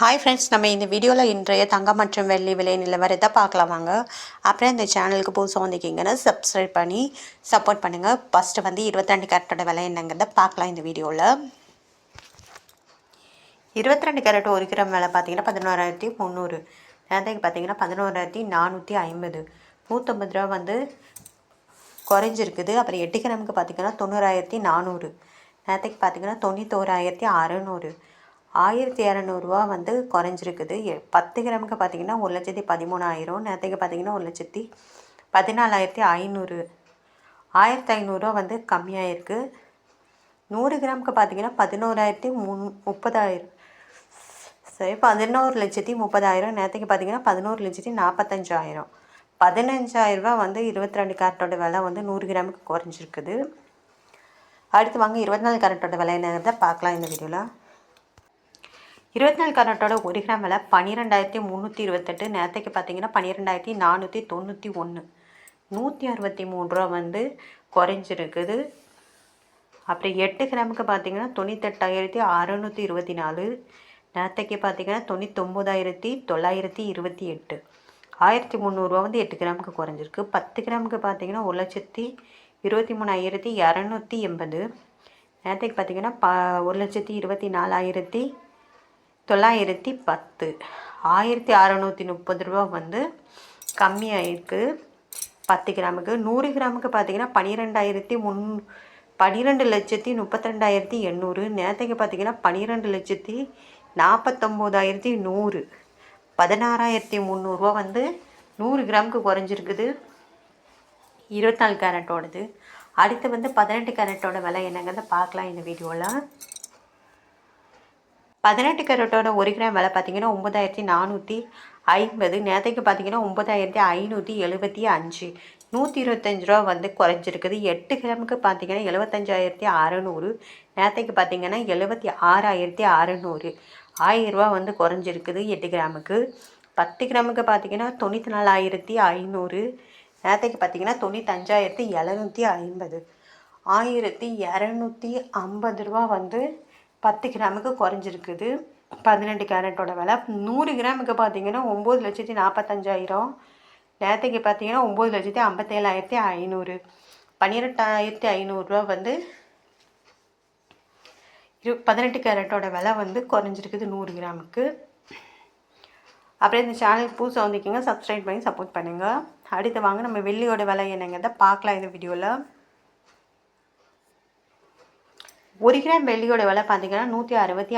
Hi friends நம்ம இந்த வீடியோவில் இன்றைய தங்கம் மற்றும் வெள்ளி விலை நிலவரத்தை பார்க்கலாம் வாங்க. அப்புறம் இந்த சேனலுக்கு புதுசாக வந்திருக்கீங்கன்னா சப்ஸ்கிரைப் பண்ணி சப்போர்ட் பண்ணுங்கள் ஃபஸ்ட்டு வந்து இருபத்திரெண்டு கேரட்டோட விலை என்னங்கிறத பார்க்கலாம் இந்த வீடியோவில் இருபத்தி ரெண்டு கேரட் ஒரு கிராம் விலை பார்த்தீங்கன்னா பதினோராயிரத்தி முந்நூறு. நேரத்துக்கு பார்த்தீங்கன்னா பதினோராயிரத்தி நானூற்றி ஐம்பது. நூற்றம்பது ரூபா வந்து குறைஞ்சிருக்குது. அப்புறம் எட்டு கிராமுக்கு பார்த்தீங்கன்னா தொண்ணூறாயிரத்தி நானூறு. நேரத்துக்கு பார்த்தீங்கன்னா தொண்ணூத்தோராயிரத்தி அறநூறு. ஆயிரத்தி இரநூறுவா வந்து குறைஞ்சிருக்குது. எ- பத்து கிராமுக்கு பார்த்தீங்கன்னா ஒரு லட்சத்தி பதிமூணாயிரம் நேரத்துக்கு பார்த்தீங்கன்னா ஒரு லட்சத்தி பதினாலாயிரத்தி ஐநூறு. ஆயிரத்தி ஐநூறுரூவா வந்து கம்மியாயிருக்கு. நூறு கிராமுக்கு பார்த்தீங்கன்னா பதினோராயிரத்தி முன் முப்பதாயிரம். சரி பதினோரு லட்சத்தி முப்பதாயிரம் நேரத்துக்கு பார்த்தீங்கன்னா பதினோரு லட்சத்தி நாற்பத்தஞ்சாயிரம் பதினஞ்சாயிரரூபா வந்து இருபத்தி ரெண்டு கேரட்டோட விலை வந்து நூறு கிராமுக்கு குறைஞ்சிருக்குது. அடுத்து வாங்க இருபத்தி நாலு கேரட்டோட விலை என்னங்கிறத பார்க்கலாம் இந்த வீடியோவில் இருபத்தி நாலு கரெக்டோட ஒரு கிராம் விலை பன்னிரெண்டாயிரத்தி முந்நூற்றி இருபத்தெட்டு. நேரத்துக்கு பார்த்தீங்கன்னா பன்னிரெண்டாயிரத்தி நானூற்றி தொண்ணூற்றி ஒன்று நூற்றி அறுபத்தி மூணு ரூபா வந்து குறைஞ்சிருக்குது. அப்புறம் எட்டு கிராமுக்கு பார்த்தீங்கன்னா தொண்ணூத்தெட்டாயிரத்தி அறநூற்றி இருபத்தி நாலு. நேரத்தைக்கு பார்த்தீங்கன்னா தொண்ணூத்தொம்போதாயிரத்தி தொள்ளாயிரத்தி இருபத்தி எட்டு. ஆயிரத்தி முந்நூறுரூவா வந்து எட்டு கிராமுக்கு குறைஞ்சிருக்கு. பத்து கிராமுக்கு பார்த்தீங்கன்னா ஒரு லட்சத்தி இருபத்தி மூணாயிரத்தி இரநூத்தி எண்பது. நேரத்துக்கு பார்த்தீங்கன்னா ப ஒரு லட்சத்தி இருபத்தி நாலாயிரத்தி தொள்ளாயிரத்தி பத்து. ஆயிரத்தி அறநூற்றி முப்பது ரூபா வந்து கம்மியாயிருக்கு. பத்து கிராமுக்கு நூறு கிராமுக்கு பார்த்தீங்கன்னா பன்னிரெண்டாயிரத்தி முன் பன்னிரெண்டு லட்சத்தி முப்பத்திரெண்டாயிரத்தி எண்ணூறு. நேரத்துக்கு பார்த்தீங்கன்னா பன்னிரெண்டு லட்சத்தி நாற்பத்தொம்போதாயிரத்தி நூறு. பதினாறாயிரத்தி முந்நூறுரூவா வந்து நூறு கிராமுக்கு குறைஞ்சிருக்குது. இருபத்தி நாலு கேரட்டோடது. அடுத்து வந்து பதினெட்டு கேரட்டோட விலை என்னங்கிறத பார்க்கலாம் இந்த வீடியோவில். பதினெட்டு கேரட்டோட ஒரு கிராம் விலை பார்த்தீங்கன்னா ஒம்பதாயிரத்தி நானூற்றி ஐம்பது. நேரத்துக்கு பார்த்தீங்கன்னா ஒம்பதாயிரத்தி ஐநூற்றி எழுபத்தி அஞ்சு. நூற்றி இருபத்தஞ்சு ரூபா வந்து குறைஞ்சிருக்குது. எட்டு கிராமுக்கு பார்த்தீங்கன்னா எழுபத்தஞ்சாயிரத்தி அறநூறு. நேரத்துக்கு பார்த்தீங்கன்னா எழுபத்தி ஆறாயிரத்தி அறநூறு. ஆயிரரூபா வந்து குறைஞ்சிருக்குது எட்டு கிராமுக்கு. பத்து கிராமுக்கு பார்த்தீங்கன்னா தொண்ணூற்றி நாலாயிரத்தி ஐநூறு. நேரத்துக்கு பார்த்தீங்கன்னா தொண்ணூத்தஞ்சாயிரத்தி எழுநூற்றி ஐம்பது. ஆயிரத்தி இரநூத்தி ஐம்பது ரூபா வந்து பத்து கிராமுக்கு குறைஞ்சிருக்குது. பதினெட்டு கேரட்டோட விலை. நூறு கிராமுக்கு பார்த்தீங்கன்னா ஒம்பது லட்சத்தி நாற்பத்தஞ்சாயிரம் நேரத்துக்கு பார்த்தீங்கன்னா ஒம்பது லட்சத்தி ஐம்பத்தேழாயிரத்தி ஐநூறு. பன்னிரெண்டாயிரத்தி ஐநூறுரூவா வந்து இரு பதினெட்டு கேரட்டோட விலை வந்து குறைஞ்சிருக்குது நூறு கிராமுக்கு. அப்புறம் இந்த சேனலுக்கு புதுசாக வந்திருக்கீங்க சப்ஸ்கிரைப் பண்ணி சப்போர்ட் பண்ணுங்கள் அடுத்து வாங்க நம்ம வெள்ளியோட விலை என்னங்கிறத பார்க்கலாம் இந்த வீடியோவில் ஒரு கிராம் வெள்ளியோட விலை பார்த்தீங்கன்னா நூற்றி அறுபத்தி